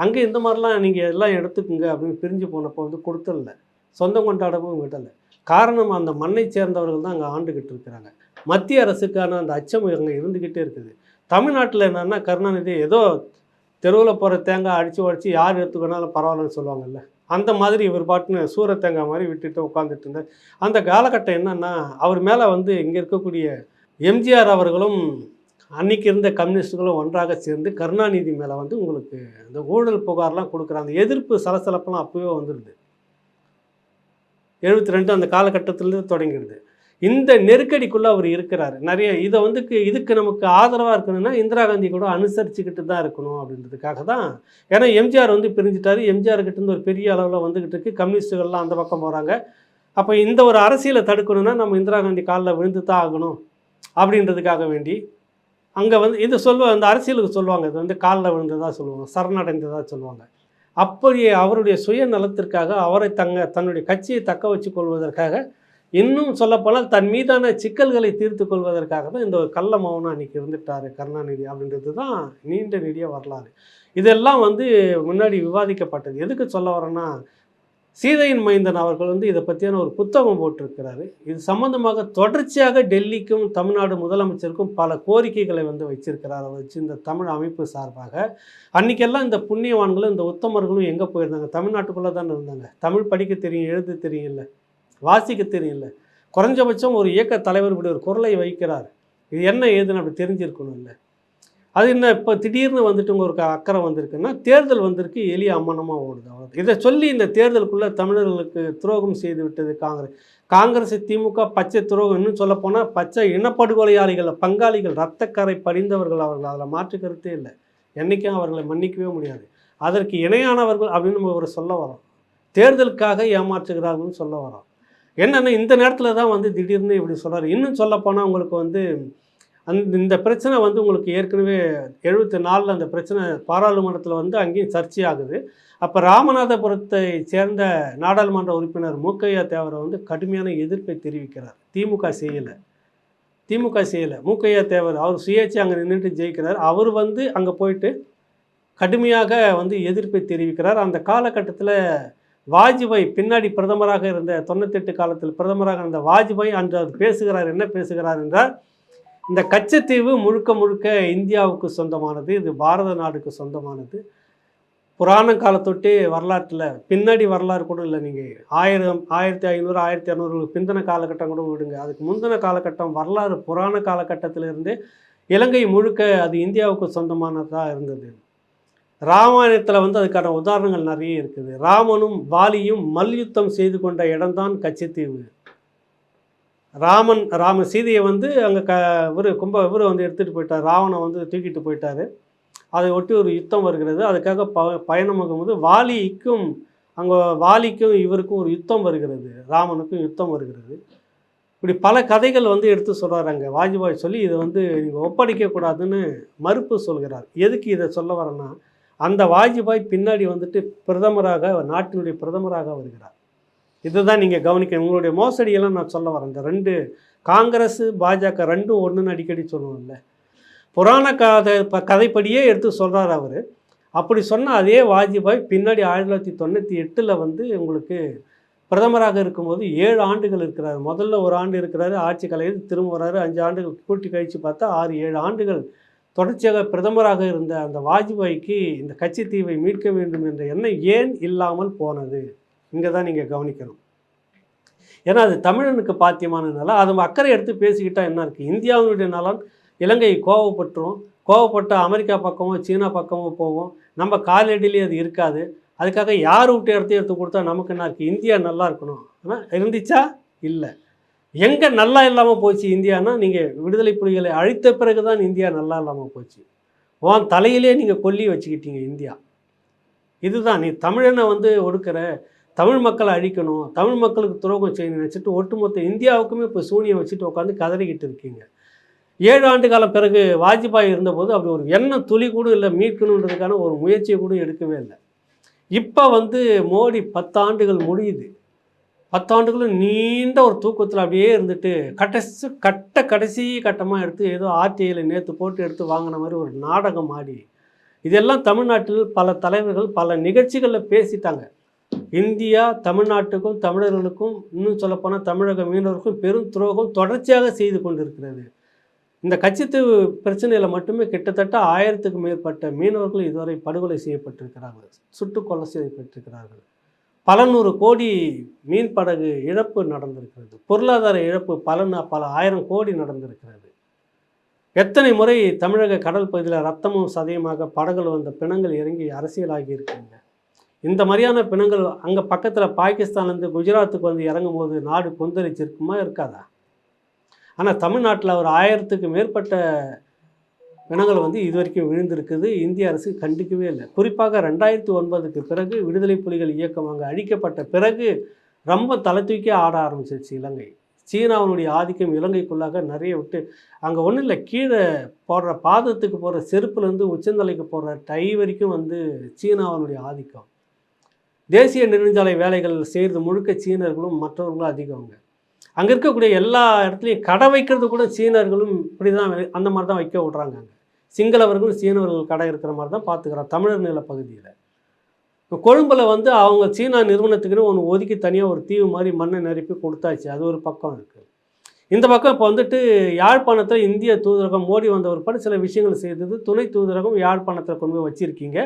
அங்கே இந்த மாதிரிலாம் நீங்கள் எல்லாம் எடுத்துக்குங்க அப்படின்னு பிரிஞ்சு போனப்போ வந்து கொடுத்துடல சொந்தம் கொண்டாடவும் விடலை காரணம் அந்த மண்ணை சேர்ந்தவர்கள் தான் அங்கே ஆண்டுகிட்டு இருக்கிறாங்க. மத்திய அரசுக்கான அந்த அச்சம் அங்கே இருந்துக்கிட்டே இருக்குது. தமிழ்நாட்டில் என்னன்னா கருணாநிதி ஏதோ தெருவில் போகிற தேங்காய் அடித்து உடச்சி யார் எடுத்துக்கணாலும் பரவாயில்லன்னு சொல்லுவாங்கல்ல. அந்த மாதிரி இவர் பாட்டுன்னு சூர தேங்காய் மாதிரி விட்டுட்டு உட்காந்துட்டு இருந்தார். அந்த காலகட்டம் என்னன்னா அவர் மேலே வந்து இங்கே இருக்கக்கூடிய எம்ஜிஆர் அவர்களும் அன்னைக்கு இருந்த கம்யூனிஸ்டுகளும் ஒன்றாக சேர்ந்து கருணாநிதி மேலே வந்து உங்களுக்கு இந்த ஊழல் புகார்லாம் கொடுக்குற அந்த எதிர்ப்பு சலசலப்பெல்லாம் அப்போவே வந்துடுது எழுபத்தி ரெண்டு அந்த காலகட்டத்திலேருந்து தொடங்கிடுது. இந்த நெருக்கடிக்குள்ளே அவர் இருக்கிறார். நிறைய இதை வந்து இதுக்கு நமக்கு ஆதரவாக இருக்கணும்னா இந்திரா காந்தி கூட அனுசரிச்சுக்கிட்டு தான் இருக்கணும் அப்படின்றதுக்காக தான். ஏன்னா எம்ஜிஆர் வந்து பிரிஞ்சுட்டார். எம்ஜிஆர் கிட்டேருந்து ஒரு பெரிய அளவில் வந்துக்கிட்டு இருக்கு. கம்யூனிஸ்டுகள்லாம் அந்த பக்கம் போகிறாங்க அப்போ இந்த ஒரு அரசியலை தடுக்கணும்னா நம்ம இந்திரா காந்தி காலில் விழுந்து தான் ஆகணும் அப்படின்றதுக்காக வேண்டி அங்கே வந்து இது சொல்லுவாங்க அந்த அரசியலுக்கு சொல்லுவாங்க. இது வந்து காலில் விழுந்ததாக சொல்லுவாங்க. சரணடைந்ததாக சொல்லுவாங்க. அப்படியே அவருடைய சுயநலத்திற்காக அவரை தங்க தன்னுடைய கட்சியை தக்க வச்சு கொள்வதற்காக இன்னும் சொல்லப்போனால் தன் மீதான சிக்கல்களை தீர்த்து கொள்வதற்காக தான் இந்த ஒரு கள்ள மௌனம் அன்னைக்கு இருந்துட்டாரு கருணாநிதி அப்படின்றது தான் நீண்ட நெடிய வரலாறு. இதெல்லாம் வந்து முன்னாடி விவாதிக்கப்பட்டது. எதுக்கு சொல்ல வரேன்னா சீதையின் மைந்தன் அவர்கள் வந்து இதை பற்றியான ஒரு புத்தகம் போட்டிருக்கிறாரு. இது சம்பந்தமாக தொடர்ச்சியாக டெல்லிக்கும் தமிழ்நாடு முதலமைச்சருக்கும் பல கோரிக்கைகளை வந்து வச்சிருக்கிறார் வச்சு இந்த தமிழ் அமைப்பு சார்பாக. அன்னைக்கெல்லாம் இந்த புண்ணியவான்களும் இந்த உத்தமர்களும் எங்கே போயிருந்தாங்க? தமிழ்நாட்டுக்குள்ளே தானே இருந்தாங்க. தமிழ் படிக்க தெரியும் எழுத இல்லை வாசிக்க தெரியல. குறைஞ்சபட்சம் ஒரு இயக்க தலைவர் இப்படி ஒரு குரலை வைக்கிறார். இது என்ன ஏதுன்னு அப்படி தெரிஞ்சிருக்கணும்ல அது என்ன இப்போ திடீர்னு வந்துட்டு ஒரு க- அக்கறை வந்திருக்குன்னா தேர்தல் வந்திருக்கு எளிய அம்மனமாக ஓடுது அவ்வளோ இதை சொல்லி இந்த தேர்தலுக்குள்ளே தமிழர்களுக்கு துரோகம் செய்து விட்டது காங்கிரஸ். காங்கிரஸ் திமுக பச்சை துரோகம் இன்னும் சொல்லப்போனால் பச்சை இனப்படுகொலையாளிகள் பங்காளிகள் ரத்தக்கரை படிந்தவர்கள் அவர்கள் அதில் மாற்று கருத்தே இல்லை. என்றைக்கும் அவர்களை மன்னிக்கவே முடியாது. அதற்கு இணையானவர்கள் அப்படின்னு நம்ம ஒரு சொல்ல வரோம் தேர்தலுக்காக ஏமாற்றுகிறார்கள்னு சொல்ல வரோம் என்னென்னா இந்த நேரத்தில் தான் வந்து திடீர்னு இப்படி சொல்கிறார் இன்னும் சொல்லப்போனால் உங்களுக்கு வந்து அந்த இந்த பிரச்சனை வந்து உங்களுக்கு ஏற்கனவே எழுபத்தி நாலில் அந்த பிரச்சனை பாராளுமன்றத்தில் வந்து அங்கேயும் சர்ச்சையாகுது. அப்போ ராமநாதபுரத்தை சேர்ந்த நாடாளுமன்ற உறுப்பினர் மூக்கையா தேவரை வந்து கடுமையான எதிர்ப்பை தெரிவிக்கிறார். திமுக செய்யலை. திமுக செய்யலை. மூக்கையா தேவர் அவர் சுயேட்சை அங்கே நின்றுட்டு ஜெயிக்கிறார். அவர் வந்து அங்கே போயிட்டு கடுமையாக வந்து எதிர்ப்பை தெரிவிக்கிறார். அந்த காலகட்டத்தில் வாஜ்பாய் பின்னாடி பிரதமராக இருந்த தொண்ணூத்தெட்டு காலத்தில் பிரதமராக இருந்த வாஜ்பாய் அன்று அவர் பேசுகிறார் என்ன பேசுகிறார் என்றால் இந்த கச்சத்தீவு முழுக்க முழுக்க இந்தியாவுக்கு சொந்தமானது இது பாரத நாடுக்கு சொந்தமானது. புராண காலத்தொட்டே வரலாற்றில் பின்னாடி வரலாறு கூட இல்லை நீங்கள் ஆயிரம் ஆயிரத்தி ஐநூறு ஆயிரத்தி இரநூறு பிந்தின காலகட்டம் கூட விடுங்க. அதுக்கு முந்தின காலகட்டம் வரலாறு புராண காலகட்டத்திலிருந்து இலங்கை முழுக்க அது இந்தியாவுக்கு சொந்தமானதாக இருந்தது. ராமாயணத்தில் வந்து அதுக்கான உதாரணங்கள் நிறைய இருக்குது. ராமனும் வாலியும் மல்யுத்தம் செய்து கொண்ட இடம்தான் கச்சத்தீவு. ராமன் ராம சீதையை வந்து அங்கே க இவர் கும்ப இவர் வந்து எடுத்துகிட்டு போயிட்டார். ராவணன் வந்து தூக்கிட்டு போயிட்டார். அதை ஒட்டி ஒரு யுத்தம் வருகிறது. அதுக்காக ப பயணமாகும்போது வாலிக்கும் அங்கே வாலிக்கும் இவருக்கும் ஒரு யுத்தம் வருகிறது. ராமனுக்கும் யுத்தம் வருகிறது. இப்படி பல கதைகள் வந்து எடுத்து சொல்கிறார் அங்கே. வாஜ்பாய் சொல்லி இதை வந்து நீங்கள் ஒப்படைக்கக்கூடாதுன்னு மறுப்பு சொல்கிறார். எதுக்கு இதை சொல்ல வரேன்னா அந்த வாஜ்பாய் பின்னாடி வந்துட்டு பிரதமராக நாட்டினுடைய பிரதமராக வருகிறார். இதுதான் நீங்கள் கவனிக்கணும். உங்களுடைய மோசடியெல்லாம் நான் சொல்ல வரேன். இந்த ரெண்டு காங்கிரஸ் பாஜக ரெண்டும் ஒன்றுன்னு அடிக்கடி சொல்லுவோம்ல. புராண கதை ப கதைப்படியே எடுத்து சொல்கிறார் அவர். அப்படி சொன்ன அதே வாஜ்பாய் பின்னாடி ஆயிரத்தி தொள்ளாயிரத்தி தொண்ணூற்றி எட்டில் வந்து உங்களுக்கு பிரதமராக இருக்கும்போது ஏழு ஆண்டுகள் இருக்கிறார். முதல்ல ஒரு ஆண்டு இருக்கிறாரு ஆட்சி கலையில் திரும்ப வர்றாரு. அஞ்சு ஆண்டுகள் கூட்டி கழித்து பார்த்தா ஆறு ஏழு ஆண்டுகள் தொடர்ச்சியாக பிரதமராக இருந்த அந்த வாஜ்பாய்க்கு இந்த கட்சித்தீவை மீட்க வேண்டும் என்ற எண்ணம் ஏன் இல்லாமல் போனது? இங்கே தான் நீங்கள் கவனிக்கணும். ஏன்னா அது தமிழனுக்கு பாத்தியமான நலம் அது அக்கறை எடுத்து பேசிக்கிட்டா என்ன இருக்குது இந்தியாவினுடைய நலன் இலங்கை கோவப்பட்டுரும். கோவப்பட்டு அமெரிக்கா பக்கமோ சீனா பக்கமோ போவோம் நம்ம காலடியிலே அது இருக்காது. அதுக்காக யார் விட்டு இடத்த எடுத்து கொடுத்தா நமக்கு என்ன இருக்குது இந்தியா நல்லா இருக்கணும். ஆனால் இருந்துச்சா? இல்லை. எங்கே நல்லா இல்லாமல் போச்சு இந்தியானா நீங்கள் விடுதலை புலிகளை அழித்த பிறகு தான் இந்தியா நல்லா இல்லாமல் போச்சு. உன் தலையிலே நீங்கள் கொல்லி வச்சுக்கிட்டீங்க இந்தியா. இதுதான் நீ தமிழனை வந்து ஒடுக்கிற தமிழ் மக்களை அழிக்கணும் தமிழ் மக்களுக்கு துரோகம் செய்யணும் நினச்சிட்டு ஒட்டுமொத்த இந்தியாவுக்குமே இப்போ சூனியம் வச்சுட்டு உட்காந்து கதறிக்கிட்டு இருக்கீங்க. ஏழு ஆண்டு காலம் பிறகு வாஜ்பாய் இருந்தபோது அப்படி ஒரு எண்ணம் துளி கூட இல்லை மீட்கணுன்றதுக்கான ஒரு முயற்சியை கூட எடுக்கவே இல்லை. இப்போ வந்து மோடி பத்தாண்டுகள் முடியுது. பத்தாண்டுகளும் நீண்ட ஒரு தூக்கத்தில் அப்படியே இருந்துட்டு கடைசி கட்ட கடைசி கட்டமாக எடுத்து ஏதோ ஆர்டிஐயில் நேற்று போட்டு எடுத்து வாங்கின மாதிரி ஒரு நாடகம் ஆடி. இதெல்லாம் தமிழ்நாட்டில் பல தலைவர்கள் பல நிகழ்ச்சிகளில் பேசிட்டாங்க. இந்தியா தமிழ்நாட்டுக்கும் தமிழர்களுக்கும் இன்னும் சொல்லப்போனால் தமிழக மீனவருக்கும் பெரும் துரோகம் தொடர்ச்சியாக செய்து கொண்டிருக்கிறது. இந்த கட்சித்தீவு பிரச்சனையில் மட்டுமே கிட்டத்தட்ட ஆயிரத்துக்கும் மேற்பட்ட மீனவர்கள் இதுவரை படுகொலை செய்யப்பட்டிருக்கிறார்கள் சுட்டு கொலை செய்யப்பட்டிருக்கிறார்கள். பல நூறு கோடி மீன் படகு இழப்பு நடந்திருக்கிறது. பொருளாதார இழப்பு பல பல ஆயிரம் கோடி நடந்திருக்கிறது. எத்தனை முறை தமிழக கடல் பகுதியில் ரத்தமும் சதையுமாக படகுகள் வந்த பிணங்கள் இறங்கி அரசியலாகி இருக்குங்க இந்த மாதிரியான பிணங்கள் அங்கே பக்கத்தில் பாகிஸ்தான்லேருந்து குஜராத்துக்கு வந்து இறங்கும் போது நாடு கொந்தளிச்சிருக்குமா இருக்காதா? ஆனால் தமிழ்நாட்டில் ஒரு ஆயிரத்துக்கு மேற்பட்ட பிணங்கள் வந்து இது வரைக்கும் விழுந்திருக்குது. இந்திய அரசு கண்டிக்கவே இல்லை. குறிப்பாக ரெண்டாயிரத்தி ஒன்பதுக்கு பிறகு விடுதலை புலிகள் இயக்கம் அங்கே அழிக்கப்பட்ட பிறகு ரொம்ப தலை தூக்கி ஆட ஆரம்பிச்சிருச்சு இலங்கை. சீனாவினுடைய ஆதிக்கம் இலங்கைக்குள்ளாக நிறைய விட்டு அங்கே ஒன்றும் இல்லை. கீழே போடுற பாதத்துக்கு போடுற செருப்புலேருந்து உச்சந்தலைக்கு போடுற டை வரைக்கும் வந்து சீனாவினுடைய ஆதிக்கம். தேசிய நெடுஞ்சாலை வேலைகள் செய்கிறது முழுக்க சீனர்களும் மற்றவர்களும் அதிகவங்க அங்கே. இருக்கக்கூடிய எல்லா இடத்துலையும் கடை வைக்கிறது கூட சீனர்களும் இப்படி தான் அந்த மாதிரி தான் வைக்க விட்றாங்க அங்கே. சிங்களவர்களும் சீனவர்கள் கடை இருக்கிற மாதிரி தான் பார்த்துக்கிறோம் தமிழர் நில பகுதியில். இப்போ கொழும்பில் வந்து அவங்க சீனா நிறுவனத்துக்குன்னு ஒன்று ஒதுக்கி தனியாக ஒரு தீவு மாதிரி மண்ணை நிரப்பி கொடுத்தாச்சு. அது ஒரு பக்கம் இருக்குது இந்த பக்கம் இப்போ வந்துட்டு யாழ்ப்பாணத்தில் இந்திய தூதரகம் மோடி வந்த ஒரு சில விஷயங்கள் செய்தது. துணை தூதரகம் யாழ்ப்பாணத்தில் கொண்டு போய் வச்சுருக்கீங்க.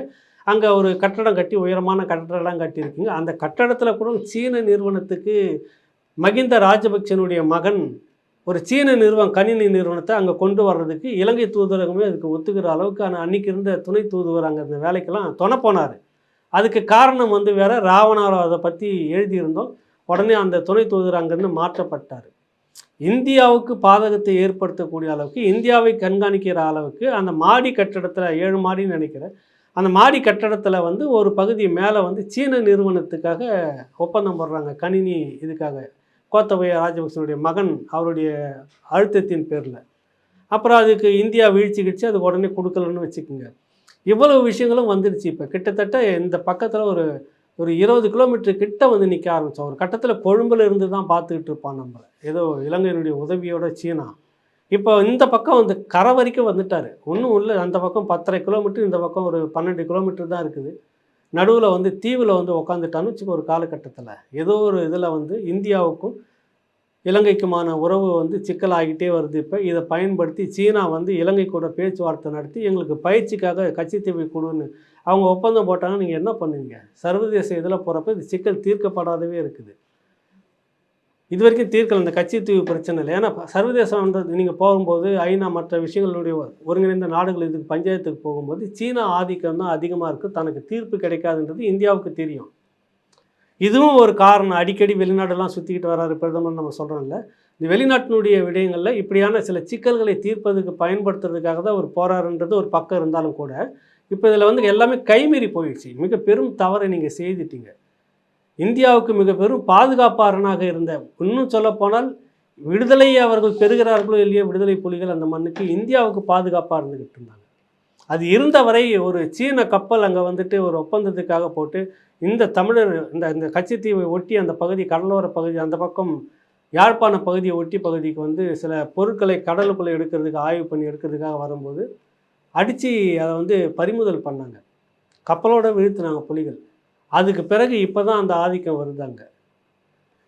அங்கே ஒரு கட்டடம் கட்டி உயரமான கட்டடம் கட்டியிருக்கீங்க. அந்த கட்டடத்தில் கூட சீன நிறுவனத்துக்கு மகிந்த ராஜபக்சனுடைய மகன் ஒரு சீன நிறுவனம் கணினி நிறுவனத்தை அங்கே கொண்டு வர்றதுக்கு இலங்கை தூதரகமே அதுக்கு ஒத்துக்கிற அளவுக்கு ஆனால் அன்றைக்கி இருந்த துணை தூதுவர் அங்கே இந்த வேலைக்கெல்லாம் துணை போனார். அதுக்கு காரணம் வந்து வேற ராவணாரோ அதை பற்றி எழுதியிருந்தோம். உடனே அந்த துணை தூதர் அங்கேருந்து மாற்றப்பட்டார். இந்தியாவுக்கு பாதகத்தை ஏற்படுத்தக்கூடிய அளவுக்கு இந்தியாவை கண்காணிக்கிற அளவுக்கு அந்த மாடி கட்டடத்தில் ஏழு மாடின்னு நினைக்கிறேன். அந்த மாடி கட்டடத்தில் வந்து ஒரு பகுதி மேலே வந்து சீன நிறுவனத்துக்காக ஒப்பந்தம் போடுறாங்க. கணினி இதுக்காக. கோத்தபய ராஜபக்சனுடைய மகன் அவருடைய அழுத்தத்தின் பேரில். அப்புறம் அதுக்கு இந்தியா வீழ்ச்சி கிழிச்சு அது உடனே கொடுக்கலன்னு வச்சுக்கோங்க. இவ்வளவு விஷயங்களும் வந்துடுச்சு இப்போ. கிட்டத்தட்ட இந்த பக்கத்தில் ஒரு ஒரு இருபது கிலோமீட்டர் கிட்ட வந்து நிற்க ஆரம்பித்தோம் ஒரு கட்டத்தில் கொழும்பில் இருந்து தான் பார்த்துக்கிட்டு இருப்பான் நம்மளை ஏதோ இலங்கையினுடைய உதவியோட சீனா. இப்போ இந்த பக்கம் வந்து கரை வரைக்கும் வந்துட்டார். ஒன்றும் இல்லை. அந்த பக்கம் பத்தரை கிலோமீட்டர் இந்த பக்கம் ஒரு பன்னெண்டு கிலோமீட்டர் தான் இருக்குது. நடுவில் வந்து தீவில் வந்து உக்காந்துட்டான்னு வச்சுக்க ஒரு காலகட்டத்தில். ஏதோ ஒரு இதில் வந்து இந்தியாவுக்கும் இலங்கைக்குமான உறவு வந்து சிக்கலாகிட்டே வருது. இப்போ இதை பயன்படுத்தி சீனா வந்து இலங்கை கூட பேச்சுவார்த்தை நடத்தி எங்களுக்கு பயிற்சிக்காக கட்சித்தீவை கொடுன்னு அவங்க ஒப்பந்தம் போட்டாங்க நீங்கள் என்ன பண்ணுவீங்க? சர்வதேச இதில் போகிறப்ப இது சிக்கல் தீர்க்கப்படாதவே இருக்குது. இது வரைக்கும் தீர்க்கல இந்த கட்சித்தீவு பிரச்சனை இல்லை ஏன்னா சர்வதேசம் வந்து நீங்கள் போகும்போது ஐநா மற்ற விஷயங்களுடைய ஒருங்கிணைந்த நாடுகள் இதுக்கு பஞ்சாயத்துக்கு போகும்போது சீனா ஆதிக்கம் தான் அதிகமாக இருக்குது தனக்கு தீர்ப்பு கிடைக்காதுன்றது இந்தியாவுக்கு தெரியும். இதுவும் ஒரு காரணம். அடிக்கடி வெளிநாடெல்லாம் சுற்றிக்கிட்டு வராரு பிரதமர் நம்ம சொல்கிறோம்ல இந்த வெளிநாட்டினுடைய விடயங்களில் இப்படியான சில சிக்கல்களை தீர்ப்பதுக்கு பயன்படுத்துறதுக்காக தான் ஒரு போகிறாருன்றது ஒரு பக்கம் இருந்தாலும் கூட இப்போ இதில் வந்து எல்லாமே கைமீறி போயிடுச்சு. மிக பெரும் தவறை நீங்கள் செய்துட்டீங்க. இந்தியாவுக்கு மிக பெரும் பாதுகாப்பாளனாக இருந்த இன்னும் சொல்லப்போனால் விடுதலையை அவர்கள் பெறுகிறார்களோ இல்லையோ விடுதலை புலிகள் அந்த மண்ணுக்கு இந்தியாவுக்கு பாதுகாப்பாக இருந்துக்கிட்டு இருந்தாங்க. அது இருந்தவரை ஒரு சீன கப்பல் அங்கே வந்துட்டு ஒரு ஒப்பந்தத்துக்காக போட்டு இந்த தமிழர் இந்த இந்த கச்சத்தீவை ஒட்டி அந்த பகுதி கடலோர பகுதி அந்த பக்கம் யாழ்ப்பாண பகுதியை ஒட்டி பகுதிக்கு வந்து சில பொருட்களை கடலுக்குள்ளே எடுக்கிறதுக்கு ஆய்வு பண்ணி எடுக்கிறதுக்காக வரும்போது அடித்து அதை வந்து பறிமுதல் பண்ணாங்க. கப்பலோடு வீழ்த்தினாங்க புலிகள். அதுக்கு பிறகு இப்போ தான் அந்த ஆதிக்கம் வருது அங்கே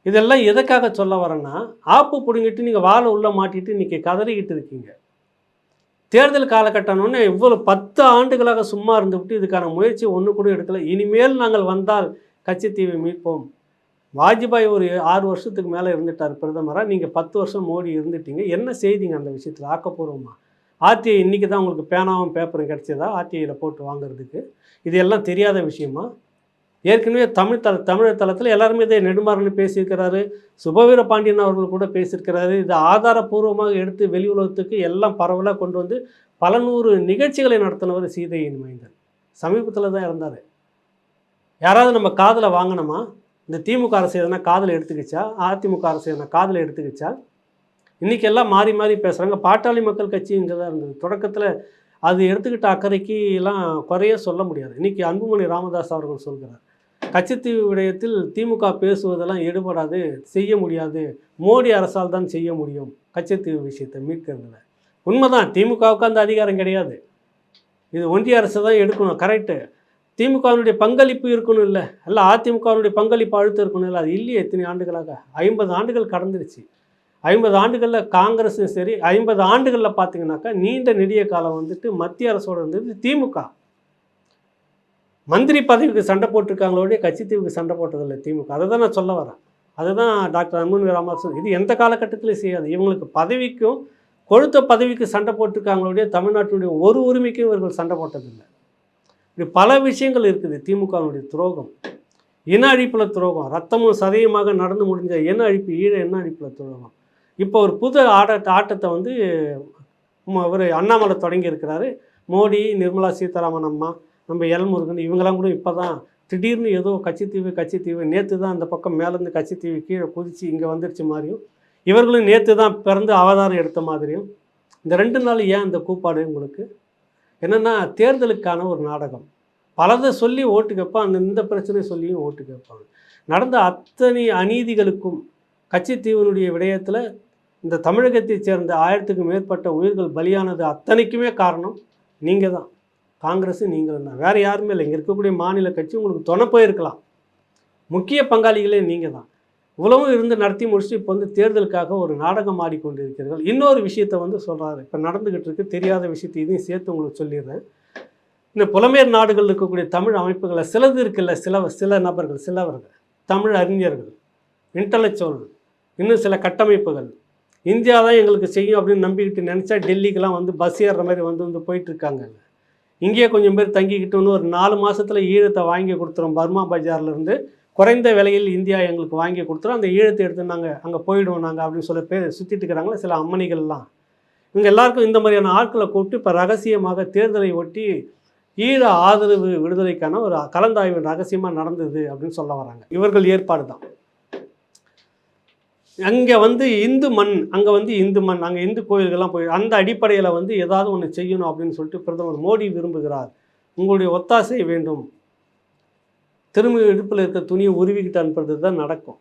இதெல்லாம் எதுக்காக சொல்ல வரேன்னா ஆப்பு பிடுங்கிட்டு நீங்கள் வாழை உள்ளே மாட்டிட்டு இன்றைக்கி கதறிக்கிட்டு இருக்கீங்க. தேர்தல் காலகட்டம்னு இவ்வளோ பத்து ஆண்டுகளாக சும்மா இருந்துவிட்டு இதுக்கான முயற்சி ஒன்று கூட எடுக்கல. இனிமேல் நாங்கள் வந்தால் கட்சித்தீவை மீட்போம். வாஜ்பாய் ஒரு ஆறு வருஷத்துக்கு மேலே இருந்துட்டார் பிரதமராக நீங்கள் பத்து வருஷம் மோடி இருந்துட்டீங்க. என்ன செய்திங்க அந்த விஷயத்தில்? ஆக்கப்பூர்வமாக ஆர்டிஐ இன்றைக்கி தான் உங்களுக்கு பேனாவும் பேப்பரும் கிடச்சதா? ஆர்டிஐயில் போட்டு வாங்குறதுக்கு. இது எல்லாம் தெரியாத விஷயமா? ஏற்கனவே தமிழ் தள தமிழர் தளத்தில் எல்லாருமே இதை நெடுமாறன் பேசியிருக்கிறாரு சுபவீர பாண்டியன் அவர்கள் கூட பேசியிருக்கிறாரு. இதை ஆதாரபூர்வமாக எடுத்து வெளி உலகத்துக்கு எல்லாம் பரவலாக கொண்டு வந்து பல நூறு நிகழ்ச்சிகளை நடத்தினவர் சீதையின் மைந்தன். சமீபத்தில் தான் இருந்தார் யாராவது நம்ம காதில் வாங்கினோமா? இந்த திமுக அரசு எதனா காதில் எடுத்துக்கிச்சா? அதிமுக அரசு எதனா காதில் எடுத்துக்கிச்சா? இன்றைக்கி எல்லாம் மாறி மாறி பேசுகிறாங்க பாட்டாளி மக்கள் கட்சி இங்கே தான் இருந்தது. தொடக்கத்தில் அது எடுத்துக்கிட்ட அக்கறைக்கு எல்லாம் குறைய சொல்ல முடியாது. இன்றைக்கி அன்புமணி ராமதாஸ் அவர்கள் சொல்கிறார் கச்சத்தீவு விடயத்தில் திமுக பேசுவதெல்லாம் எடுபடாது செய்ய முடியாது. மோடி அரசால் தான் செய்ய முடியும் கச்சத்தீவு விஷயத்தை மீட்கிறதுல. உண்மைதான் திமுகவுக்கு அந்த அதிகாரம் கிடையாது. இது ஒன்றிய அரசு தான் எடுக்கணும் கரெக்டு திமுகவினுடைய பங்களிப்பு இருக்கணும் இல்லை. அல்ல அதிமுகவினுடைய பங்களிப்பு அழுத்தம் இருக்கணும் இல்லை. அது இல்லையே எத்தனை ஆண்டுகளாக. ஐம்பது ஆண்டுகள் கடந்துருச்சு. ஐம்பது ஆண்டுகளில் காங்கிரஸும் சரி ஐம்பது ஆண்டுகளில் பார்த்தீங்கன்னாக்கா நீண்ட நெடிய காலம் வந்துட்டு மத்திய அரசோடு இருந்தது திமுக. மந்திரி பதவிக்கு சண்டை போட்டிருக்காங்களோடைய கட்சித்தீவுக்கு சண்டை போட்டதில்லை திமுக. அதை தான் நான் சொல்ல வரேன். அதுதான் டாக்டர் அன்புமணி ராமதாஸ் இது எந்த காலகட்டத்திலையும் செய்யாது. இவங்களுக்கு பதவிக்கும் கொழுத்த பதவிக்கு சண்டை போட்டிருக்காங்களோடைய தமிழ்நாட்டினுடைய ஒரு உரிமைக்கும் இவர்கள் சண்டை போட்டதில்லை. இப்படி பல விஷயங்கள் இருக்குது. திமுகவினுடைய துரோகம் இன அழிப்பில் துரோகம் ரத்தமும் சதயமாக நடந்து முடிஞ்ச இன அழிப்பு ஈழ இன அழிப்பில் துரோகம். இப்போ ஒரு புது ஆட்ட ஆட்டத்தை வந்து அவர் அண்ணாமலை தொடங்கி இருக்கிறாரு மோடி நிர்மலா சீதாராமன் அம்மா நம்ம எல் முருகன் இவங்கெல்லாம் கூட இப்போ தான் திடீர்னு ஏதோ கட்சித்தீவு கச்சித்தீவு நேற்று தான் அந்த பக்கம் மேலேருந்து கச்சித்தீவு கீழே குதிச்சு இங்கே வந்துருச்சு மாதிரியும் இவர்களும் நேற்று தான் பிறந்து அவதாரம் எடுத்த மாதிரியும் இந்த ரெண்டு நாள் ஏன் இந்த கூப்பாடு உங்களுக்கு? என்னென்னா தேர்தலுக்கான ஒரு நாடகம். பலதை சொல்லி ஓட்டு கேட்பான் அந்த இந்த பிரச்சனையை சொல்லியும் ஓட்டு கேட்பாங்க நடந்த அத்தனை அநீதிகளுக்கும் கட்சித்தீவனுடைய விடயத்தில் இந்த தமிழகத்தைச் சேர்ந்த ஆயிரத்துக்கும் மேற்பட்ட உயிர்கள் பலியானது அத்தனைக்குமே காரணம் நீங்கள் தான் காங்கிரஸ் நீங்களும் தான் வேறு யாருமே இல்லை. இங்கே இருக்கக்கூடிய மாநில கட்சி உங்களுக்கு துணை போயிருக்கலாம். முக்கிய பங்காளிகளே நீங்கள் தான். இவ்வளவும் இருந்து நடத்தி முடிச்சுட்டு இப்போ வந்து தேர்தலுக்காக ஒரு நாடகம் ஆடிக்கொண்டிருக்கிறீர்கள். இன்னொரு விஷயத்தை வந்து சொல்கிறாரு இப்போ நடந்துக்கிட்டு இருக்கு. தெரியாத விஷயத்தை இதையும் சேர்த்து உங்களுக்கு சொல்லிடுறேன். இந்த புலமேர் நாடுகள் இருக்கக்கூடிய தமிழ் அமைப்புகளை சிலது இருக்குல்ல சில சில நபர்கள் சிலவர்கள் தமிழ் அறிஞர்கள் இன்டலெக்சுவல் இன்னும் சில கட்டமைப்புகள். இந்தியா தான் எங்களுக்கு செய்யும் அப்படின்னு நம்பிக்கிட்டு நினச்சா டெல்லிக்கெலாம் வந்து பஸ் ஏறுற மாதிரி வந்து வந்து போயிட்டுருக்காங்கல்ல இங்கேயே கொஞ்சம் பேர் தங்கிக்கிட்டோன்னு ஒரு நாலு மாதத்தில் ஈழத்தை வாங்கி கொடுத்துரும். பர்மா பஜார்லேருந்து குறைந்த விலையில் இந்தியா எங்களுக்கு வாங்கி கொடுத்துரும். அந்த ஈழத்தை எடுத்து நாங்கள் அங்கே போயிடுவோம் நாங்கள் அப்படின்னு சொல்ல பேர் சுற்றிட்டு இருக்கிறாங்களே சில அம்மணிகள்லாம் இவங்க எல்லாருக்கும் இந்த மாதிரியான ஆட்களை கூப்பிட்டு இப்போ ரகசியமாக தேர்தலை ஒட்டி ஈழ ஆதரவு விடுதலைக்கான ஒரு கலந்தாய்வு ரகசியமாக நடந்தது அப்படின்னு சொல்ல வராங்க. இவர்கள் ஏற்பாடு தான் அங்கே வந்து இந்து மண் அங்கே வந்து இந்து மண் அங்கே இந்து கோயில்கள்லாம் போய் அந்த அடிப்படையில் வந்து ஏதாவது ஒன்று செய்யணும் அப்படின்னு சொல்லிட்டு பிரதமர் மோடி விரும்புகிறார். உங்களுடைய ஒத்தாசை வேண்டும். திரும்ப இடுப்பில் இருக்க துணியை உருவிக்கிட்டு அனுப்புறது தான் நடக்கும்.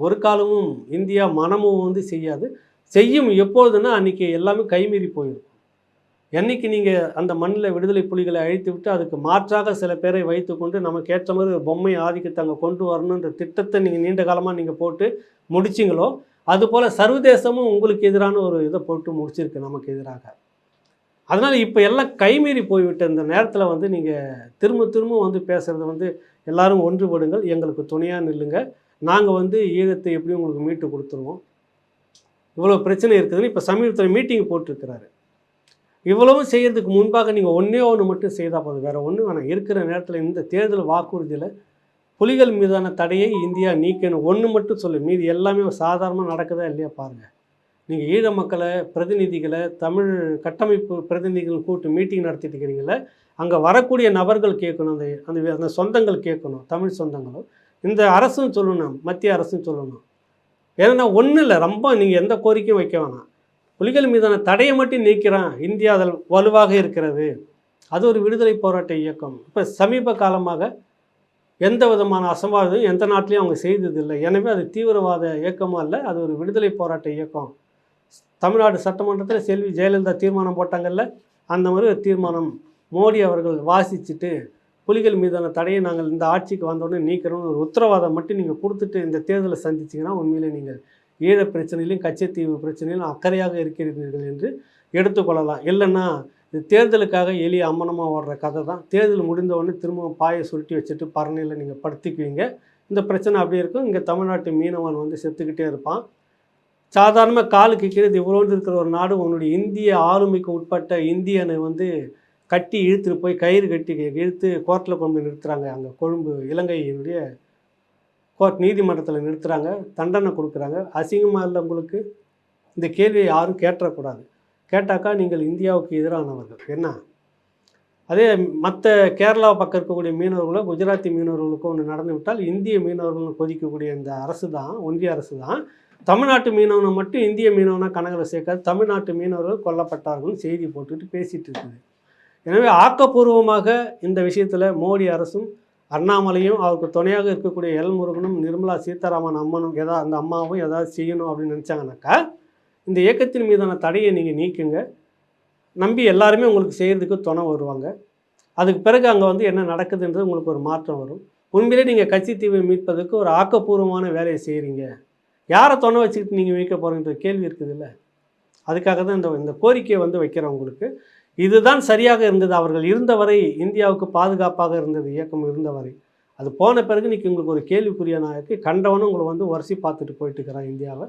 ஒரு காலமும் இந்தியா மனமும் வந்து செய்யாது. செய்யும் எப்பொழுதுன்னா அன்றைக்கி எல்லாமே கைமீறி போயிருக்கும் என்னைக்கு நீங்கள் அந்த மண்ணில் விடுதலை புலிகளை அழித்து விட்டு அதுக்கு மாற்றாக சில பேரை வைத்துக்கொண்டு நமக்கு ஏற்ற மாதிரி பொம்மை ஆதிக்கத்தை அங்கே கொண்டு வரணுன்ற திட்டத்தை நீங்கள் நீண்ட காலமாக நீங்கள் போட்டு முடிச்சிங்களோ? அதுபோல் சர்வதேசமும் உங்களுக்கு எதிரான ஒரு இதை போட்டு முடிச்சிருக்கு நமக்கு எதிராக. அதனால் இப்போ எல்லாம் கைமீறி போய்விட்ட இந்த நேரத்தில் வந்து நீங்கள் திரும்ப திரும்ப வந்து பேசுகிறது வந்து எல்லாரும் ஒன்றுபடுங்கள் எங்களுக்கு துணையாக நில்லுங்க. நாங்கள் வந்து ஈழத்தை எப்படி உங்களுக்கு மீட்டு கொடுத்துருவோம். இவ்வளோ பிரச்சனை இருக்குதுன்னு இப்போ சமீபத்தில் மீட்டிங் போட்டிருக்கிறாரு. இவ்வளவும் செய்கிறதுக்கு முன்பாக நீங்கள் ஒன்றே ஒன்று மட்டும் செய்தால் போதும். வேறு ஒன்றும் வேணாம். இருக்கிற நேரத்தில் இந்த தேர்தல் வாக்குறுதியில் புலிகள் மீதான தடையை இந்தியா நீக்கணும். ஒன்று மட்டும் சொல்லு. மீதி எல்லாமே சாதாரணமாக நடக்குதா இல்லையா பாருங்கள் நீங்கள் ஈழ மக்களை பிரதிநிதிகளை தமிழ் கட்டமைப்பு பிரதிநிதிகள் கூட்டு மீட்டிங் நடத்திட்டு இருக்கிறீங்களே அங்கே வரக்கூடிய நபர்கள் கேட்கணும். அந்த அந்த அந்த சொந்தங்கள் கேட்கணும். தமிழ் சொந்தங்களும். இந்த அரசும் சொல்லணும். மத்திய அரசும் சொல்லணும். ஏன்னா ஒன்றும் இல்லை. ரொம்ப நீங்கள் எந்த கோரிக்கையும் வைக்க வேணாம். புலிகள் மீதான தடையை மட்டும் நீக்கிறான். இந்தியா அதில் வலுவாக இருக்கிறது. அது ஒரு விடுதலை போராட்ட இயக்கம். இப்போ சமீப காலமாக எந்த விதமான அசம்பாவிதம் எந்த நாட்டிலையும் அவங்க செய்ததில்லை. எனவே அது தீவிரவாத இயக்கமாக இல்லை அது ஒரு விடுதலை போராட்ட இயக்கம். தமிழ்நாடு சட்டமன்றத்தில் செல்வி ஜெயலலிதா தீர்மானம் போட்டாங்கல்ல அந்த மாதிரி ஒரு தீர்மானம் மோடி அவர்கள் வாசிச்சுட்டு புலிகள் மீதான தடையை நாங்கள் இந்த ஆட்சிக்கு வந்தோடனே நீக்கிறோம்னு ஒரு உத்தரவாதம் மட்டும் நீங்கள் கொடுத்துட்டு இந்த தேர்தலை சந்திச்சிங்கன்னா உண்மையிலே நீங்கள் ஈழ பிரச்சனையிலையும் கச்சத்தீவு பிரச்சனையிலும் அக்கறையாக இருக்கிறீர்கள் என்று எடுத்துக்கொள்ளலாம் இல்லைன்னா இது தேர்தலுக்காக எலி அம்மனமாக ஓடுற கதை தான். தேர்தல் முடிந்தவொடனே திரும்பவும் பாயை சுருட்டி வச்சுட்டு பரணையில் நீங்கள் படுத்திக்குவீங்க. இந்த பிரச்சனை அப்படி இருக்கும். இங்கே தமிழ்நாட்டு மீனவன் வந்து செத்துக்கிட்டே இருப்பான். சாதாரணமாக காலுக்கு கீழே இவ்வளோண்டு இருக்கிற ஒரு நாடு உன்னுடைய இந்திய ஆளுமைக்கு உட்பட்ட இந்தியனை வந்து கட்டி இழுத்துட்டு போய் கயிறு கட்டி இழுத்து கோர்ட்டில் கொண்டு போய் நிறுத்துகிறாங்க அங்கே கொழும்பு இலங்கையினுடைய கோர்ட் நீதிமன்றத்தில் நிறுத்துகிறாங்க தண்டனை கொடுக்குறாங்க. அசிங்கமாக இல்லை உங்களுக்கு? இந்த கேள்வியை யாரும் கேட்டக்கூடாது கேட்டாக்கா நீங்கள் இந்தியாவுக்கு எதிரானவர்கள். என்ன? அதே மற்ற கேரளா பக்கம் இருக்கக்கூடிய மீனவர்களோ குஜராத்தி மீனவர்களுக்கோ ஒன்று நடந்து விட்டால் இந்திய மீனவர்கள் கொதிக்கக்கூடிய இந்த அரசு தான் ஒன்றிய அரசு தான். தமிழ்நாட்டு மீனவனை மட்டும் இந்திய மீனவனை கணக்கில் சேர்க்காது தமிழ்நாட்டு மீனவர்கள் கொல்லப்பட்டார்கள்னு செய்தி போட்டுட்டு பேசிகிட்டு இருக்குது. எனவே ஆக்கப்பூர்வமாக இந்த விஷயத்தில் மோடி அரசும் அண்ணாமலையும் அவருக்கு துணையாக இருக்கக்கூடிய எல் முருகனும் நிர்மலா சீதாராமன் அம்மனும் எதா அந்த அம்மாவும் ஏதாவது செய்யணும் அப்படின்னு நினச்சாங்கனாக்கா இந்த இயக்கத்தின் மீதான தடையை நீங்கள் நீக்குங்க. நம்பி எல்லாருமே உங்களுக்கு செய்கிறதுக்கு துணை வருவாங்க. அதுக்கு பிறகு அங்கே வந்து என்ன நடக்குதுன்றது உங்களுக்கு ஒரு மாற்றம் வரும். உண்மையிலே நீங்கள் கட்சி தீவை மீட்பதற்கு ஒரு ஆக்கப்பூர்வமான வேலையை செய்கிறீங்க யாரை துணை வச்சுக்கிட்டு நீங்கள் மீட்க போகிறீங்கிற கேள்வி இருக்குது இல்லை அதுக்காக தான் இந்த இந்த கோரிக்கையை வந்து வைக்கிறேன் உங்களுக்கு. இதுதான் சரியாக இருந்தது. அவர்கள் இருந்தவரை இந்தியாவுக்கு பாதுகாப்பாக இருந்தது இயக்கம் இருந்தவரை. அது போன பிறகு இன்றைக்கி உங்களுக்கு ஒரு கேள்விக்குறியான இருக்குது கண்டவனும் உங்களை வந்து வரிசை பார்த்துட்டு போயிட்டு இருக்கிறான் இந்தியாவை.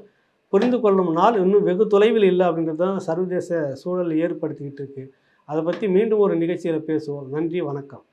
புரிந்து கொள்ளும் நாள் இன்னும் வெகு தொலைவில் இல்லை அப்படின்றது தான் சர்வதேச சூழல் ஏற்படுத்திக்கிட்டு இருக்குது அதை பற்றி மீண்டும் ஒரு நிகழ்ச்சியில் பேசுவோம். நன்றி வணக்கம்.